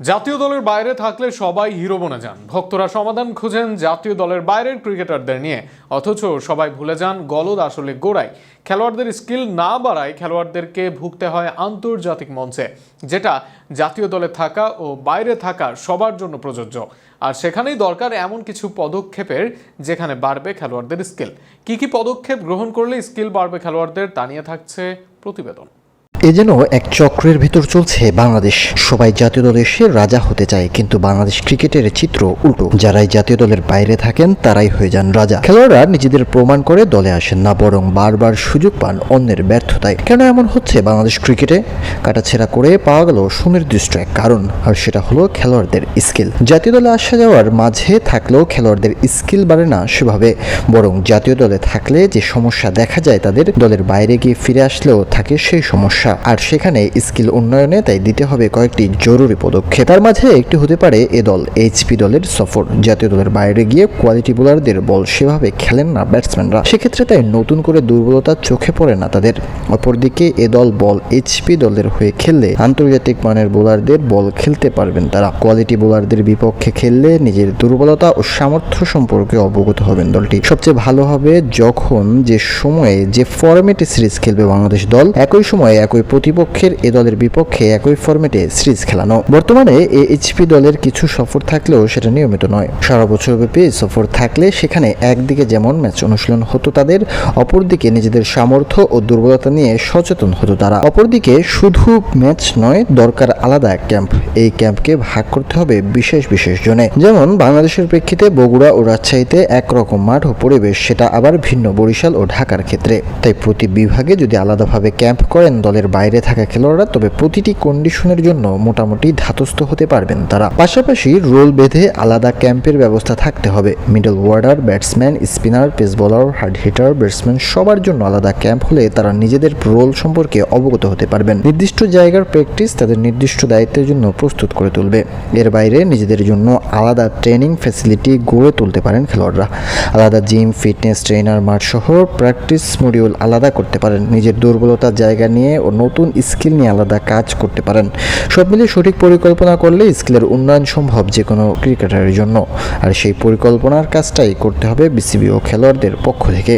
জাতীয় দলের বাইরে থাকলে সবাই হিরো বনে যান। ভক্তরা সমাধান খুঁজেন জাতীয় দলের বাইরের ক্রিকেটারদের নিয়ে। অথচ সবাই ভুলে যান গলদ আসলে গোড়ায়। খেলোয়াড়দের স্কিল না বাড়ায় খেলোয়াড়দেরকে ভুগতে হয় আন্তর্জাতিক মঞ্চে, যেটা জাতীয় দলে থাকা ও বাইরে থাকা সবার জন্য প্রযোজ্য। আর সেখানেই দরকার এমন কিছু পদক্ষেপের, যেখানে বাড়বে খেলোয়াড়দের স্কিল। কি কি পদক্ষেপ গ্রহণ করলে স্কিল বাড়বে খেলোয়াড়দের, তা নিয়ে থাকছে প্রতিবেদন। এ যেন এক চক্রের ভেতর চলছে বাংলাদেশ। সবাই জাতীয় দলে এসে রাজা হতে চায়, কিন্তু বাংলাদেশ ক্রিকেটের চিত্র উল্টো। যারাই জাতীয় দলের বাইরে থাকেন, তারাই হয়ে যান রাজা। খেলোয়াড়রা নিজেদের প্রমাণ করে দলে আসেন না, বরং বারবার সুযোগ পান অন্যের ব্যর্থতায়। কেন এমন হচ্ছে বাংলাদেশ ক্রিকেটে? কাটাছেড়া করে পাওয়া গেল সুনির্দিষ্ট এক কারণ, আর সেটা হলো খেলোয়াড়দের স্কিল। জাতীয় দলে আসা যাওয়ার মাঝে থাকলেও খেলোয়াড়দের স্কিল বাড়ে না সেভাবে, বরং জাতীয় দলে থাকলে যে সমস্যা দেখা যায় তাদের দলের বাইরে গিয়ে ফিরে আসলেও থাকে সেই সমস্যা। আর সেখানে স্কিল উন্নয়নে তাই দিতে হবে কয়েকটি জরুরি পদক্ষেপ। তার মাঝে একটি হতে পারে এ দল, এইচপি দলের সফর। জাতীয় দলের বাইরে গিয়ে কোয়ালিটি বোলারদের বল সেভাবে খেলেন না ব্যাটসম্যানরা সেক্ষেত্রে তাই নতুন করে দুর্বলতা চোখে পড়ে না তাদের। অপরদিকে এ দল বল এইচপি দলের হয়ে খেললে আন্তর্জাতিক মানের বোলারদের বল খেলতে পারবেন তারা। কোয়ালিটি বোলারদের বিপক্ষে খেললে নিজের দুর্বলতা ও সামর্থ্য সম্পর্কে অবগত হবেন দলটি। সবচেয়ে ভালো হবে যখন যে সময়ে যে ফরম্যাটে সিরিজ খেলবে বাংলাদেশ দল, একই সময়ে একই প্রতিপক্ষের এ দলের বিপক্ষে একই ফরম্যাটে সিরিজ খেলানো। বর্তমানে এ এইচপি দলের কিছু সফর থাকলেও সেটা নিয়মিত নয়। সারা বছর ব্যাপী সফর থাকলে সেখানে একদিকে যেমন ম্যাচ অনুশীলন হতো তাদের, অপরদিকে নিজেদের সামর্থ্য ও দুর্বলতা নিয়ে সচেতন হতো তারা। অপরদিকে শুধু ম্যাচ নয়, দরকার আলাদা ক্যাম্প। এই ক্যাম্পকে ভাগ করতে হবে বিশেষ বিশেষ জনে। যেমন বাংলাদেশের প্রেক্ষিতে বগুড়া ও রাজশাহীতে একরকম মাঠ ও পরিবেশ, সেটা আবার ভিন্ন বরিশাল ও ঢাকার ক্ষেত্রে। তাই প্রতি বিভাগে যদি আলাদাভাবে ক্যাম্প করেন দলের বাইরে থাকা খেলোয়াড়রা তবে প্রতিটি কন্ডিশনের জন্য মোটামুটি ধাতস্থ হতে পারবেন তারা। পাশাপাশি রোল বেঁধে আলাদা ক্যাম্পের ব্যবস্থা থাকতে হবে। Middle order batsman spinner pace bowler hard hitter batsman সবার জন্য আলাদা ক্যাম্প হলে তারা নিজেদের রোল সম্পর্কে অবগত হতে পারবেন। নির্দিষ্ট জায়গার প্র্যাকটিস তাদের নির্দিষ্ট দায়িত্বের জন্য প্রস্তুত করে তুলবে। এর বাইরে নিজেদের জন্য আলাদা ট্রেনিং ফ্যাসিলিটি গড়ে তুলতে পারেন খেলোয়াড়রা। আলাদা জিম ফিটনেস ট্রেনার মাঠ সহ প্র্যাকটিস মডিউল আলাদা করতে পারেন। নিজের দুর্বলতার জায়গা নিয়ে নতুন স্কিল নিয়ে আলাদা কাজ করতে পারেন। সব মিলিয়ে সঠিক পরিকল্পনা করলে স্কিলের উন্নয়ন সম্ভব যে কোনো ক্রিকেটারের জন্য। আর সেই পরিকল্পনার কাজটাই করতে হবে বিসিবি ও খেলোয়াড়দের পক্ষ থেকে।